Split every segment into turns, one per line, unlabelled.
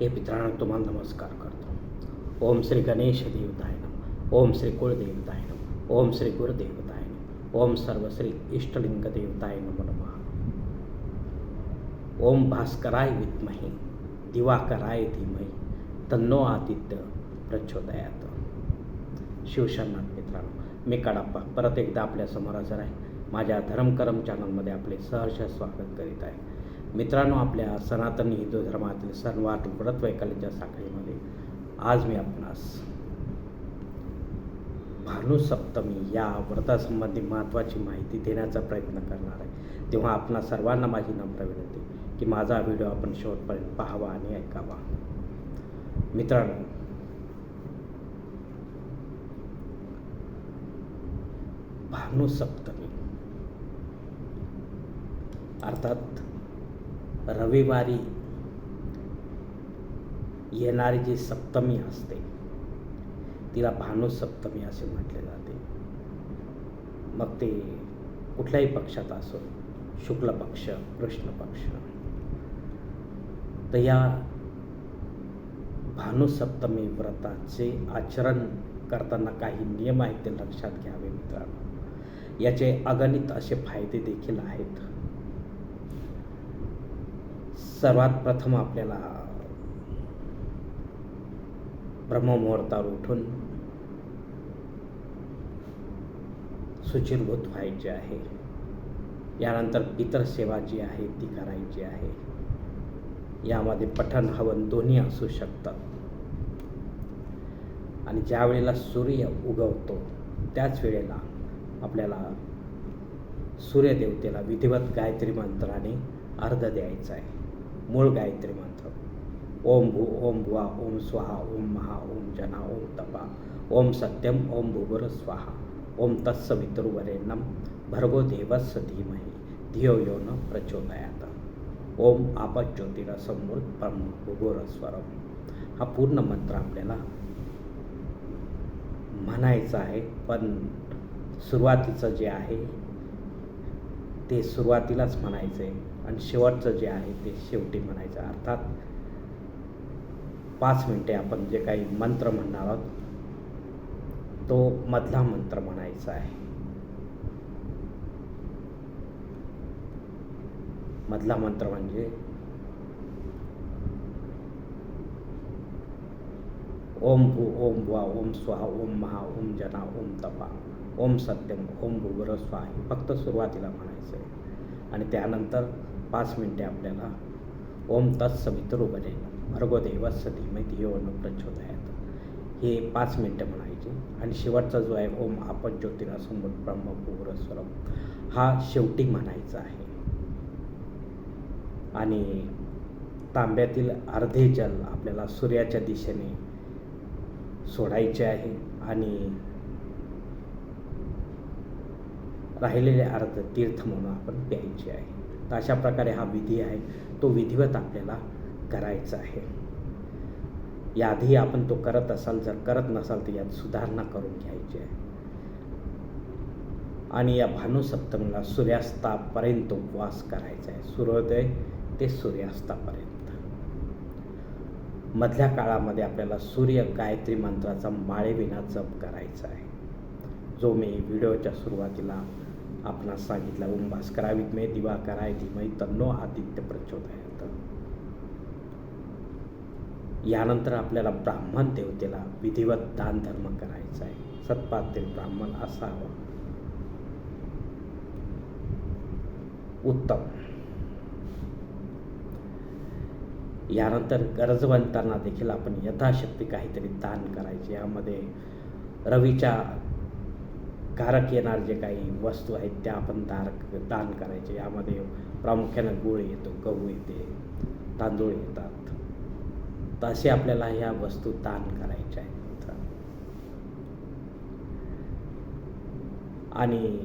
हे मित्रांनो तुम्हाला नमस्कार करतो. ओम श्री गणेश देवताय नम ओम श्री कुळदेवताय नम ओम श्री गुरुदेवताय नम ओम सर्व श्री इष्टलिंग देवताय नम ओम भास्कराय विद्महे दिवाकराय धीमहि तन्नो आदित्य प्रचोदयात. शिवशरणात मित्रांनो मी कडाप्पा परत एकदा आपल्यासमोर हजर आहे. माझ्या धर्मकरम चॅनलमध्ये आपले सहर्ष स्वागत करीत आहे. मित्रांनो आपल्या सनातन हिंदू धर्मातील सणवार व्रत वैकल्याच्या साखळीमध्ये आज मी आपणास भानुसप्तमी या व्रतासंबंधी महत्त्वाची माहिती देण्याचा प्रयत्न करणार आहे. तेव्हा आपणा सर्वांना माझी नम्र विनंती की माझा व्हिडिओ आपण शेवटपर्यंत पाहावा आणि ऐकावा. मित्रांनो भानुसप्तमी अर्थात रविवारी येणारी जी सप्तमी असते तिला भानुसप्तमी असे म्हटले जाते. मग ते कुठल्याही पक्षात असो शुक्ल पक्ष कृष्ण पक्ष तर या भानुसप्तमी व्रताचे आचरण करताना काही नियम आहेत ते लक्षात घ्यावे मित्रांनो. याचे अगणित असे फायदे देखील आहेत. सर्वात प्रथम आपल्याला ब्रह्ममुहूर्तावर उठून सुचिरभूत व्हायचे आहे. यानंतर इतर सेवा जी आहे ती करायची आहे. यामध्ये पठण हवन दोन्ही असू शकतात. आणि ज्या वेळेला सूर्य उगवतो त्याच वेळेला आपल्याला सूर्यदेवतेला विधिवत गायत्री मंत्राने अर्ध द्यायचा आहे. मूळ गायत्री मंत्र. ओम भू ओम भुवा ओम स्वाहा ओम महा ओम जना ओम तपा ओम सत्यम ओम भूभुर स्वाहा ओम तत्स वितुर्वरेण्यम भर्गो देवस्स धीमहि धियो यो न प्रचोदयात. ओम आपज्योतिरसमृत ब्रह्म भूगोरस्वरम हा पूर्ण मंत्र आपल्याला म्हणायचा आहे. पण सुरुवातीचं जे आहे ते सुरुवातीलाच म्हणायचं आहे आणि शेवटचं जे आहे ते शेवटी म्हणायचं. अर्थात पाच मिनटे आपण जे काही मंत्र म्हणणार आहोत तो मधला मंत्र म्हणायचा आहे. मधला मंत्र म्हणजे ओम भू ओम बुवा ओम स्वाहा ओम महा ओम जना ओम तपा. ओम सत्यम ओम भूवर स्वामी फक्त सुरुवातीला म्हणायचं आहे आणि त्यानंतर पाच मिनटे आपल्याला ओम तत्सवितरुबने भर्गोदेव धीमहि धियो न प्रचोदयात हे पाच मिनटं म्हणायचे. आणि शेवटचा जो आहे ओम आपण ज्योतिरासमोर ब्रह्म भूरस्वरम हा शेवटी म्हणायचा आहे. आणि तांब्यातील अर्धे जल आपल्याला सूर्याच्या दिशेने सोडायचे आहे. आणि राहिलेले अर्ध तीर्थ म्हणून आपण प्यायचे आहे. तर अशा प्रकारे हा विधी आहे. तो विधिवत आपल्याला करायचा आहे. याआधी आपण तो करत असाल जर करत नसाल तर यात सुधारणा करून घ्यायची आहे. आणि या भानुसप्तमीला सूर्यास्तापर्यंत उपवास करायचा आहे. सूर्योदय ते सूर्यास्तापर्यंत. मधल्या काळामध्ये आपल्याला सूर्य गायत्री मंत्राचा माळेविना जप करायचा आहे. जो मी व्हिडिओच्या सुरुवातीला आपणास सांगितला ओम भास्करा विद्मे दिवा कराय धीमही तन्नो आदित्य प्रचोदयात यानंतर आपल्याला ब्राह्मण देवतेला विधिवत दान धर्म करायचा आहे. सत्पातील ब्राह्मण असावा. उत्तम. यानंतर गरजवंतांना देखील आपण यथाशक्ती काहीतरी दान करायचे. यामध्ये रवीच्या कारक येणार जे काही वस्तू आहेत त्या आपण दार दान करायचे. यामध्ये प्रामुख्यानं गुळ येतो गहू येते तांदूळ येतात. तर असे आपल्याला ह्या वस्तू दान करायच्या आहेत. आणि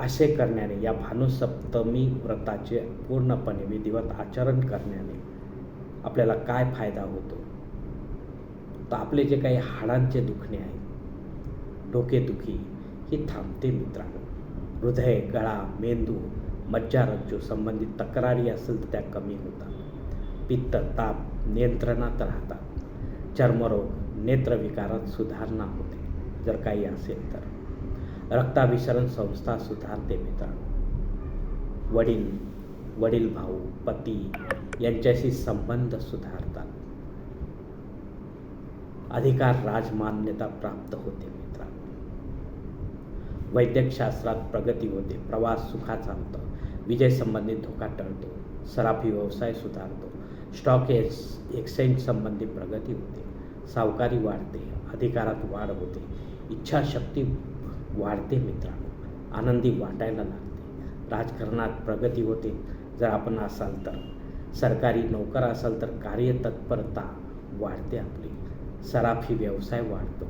असे करण्याने या भानुसप्तमी व्रताचे पूर्णपणे विधिवत आचरण करण्याने आपल्याला काय फायदा होतो? तर आपले जे काही हाडांचे दुखणे आहेत डोकेदुखी ही थांबते मित्रांनो. हृदय गळा मेंदू मज्जारज्जू संबंधित तक्रारी असेल तर त्या कमी होतात. पित्त ताप नियंत्रणात राहतात. चर्मरोग नेत्रविकारात सुधारणा होते जर काही असेल तर. रक्ताभिसरण संस्था सुधारते मित्रांनो. वडील वडील भाऊ पती यांच्याशी संबंध सुधारतात. अधिकार राजमान्यता प्राप्त होते वैद्यकशास्त्रात प्रगती होते. प्रवास सुखाचा होतो. विजय संबंधित धोका टळतो. सराफी व्यवसाय सुधारतो. स्टॉक एक्स एक्सचेंज संबंधी प्रगती होते. सावकारी वाढते. अधिकारात वाढ होते. इच्छाशक्ती वाढते मित्रांनो. आनंदी वाटायला लागते. राजकारणात प्रगती होते. जर आपण असाल तर. सरकारी नोकर असाल तर कार्यतत्परता वाढते आपली. सराफी व्यवसाय वाढतो.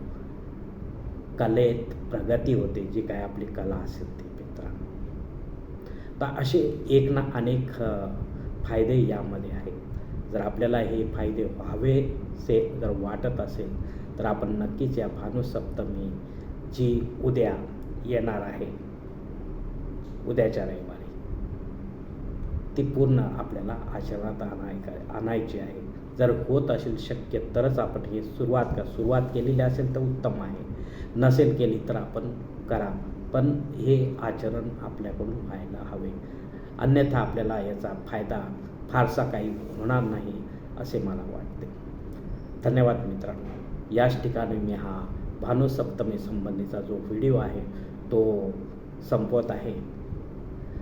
कलेत प्रगती होते जी काय आपली कला असेल ती मित्रांनो तर असे एक ना अनेक फायदे यामध्ये आहेत. जर आपल्याला हे फायदे व्हावेसे जर वाटत असेल तर आपण नक्कीच या भानुसप्तमी जी उद्या येणार आहे उद्याच्या रविवारी ती पूर्ण आपल्याला आचरणात आणाय आणायची आहे. जर होत असेल शक्य तरच आपण हे सुरुवात का सुरुवात केलेली असेल तर उत्तम आहे. नसेल केली तर आपण करा. पण हे आचरण आपल्याकडून व्हायला हवे. अन्यथा आपल्याला याचा फायदा फारसा काही होणार नाही असे मला वाटते. धन्यवाद मित्रांनो. याच ठिकाणी मी हा भानुसप्तमी संबंधीचा जो व्हिडिओ आहे तो संपवत आहे.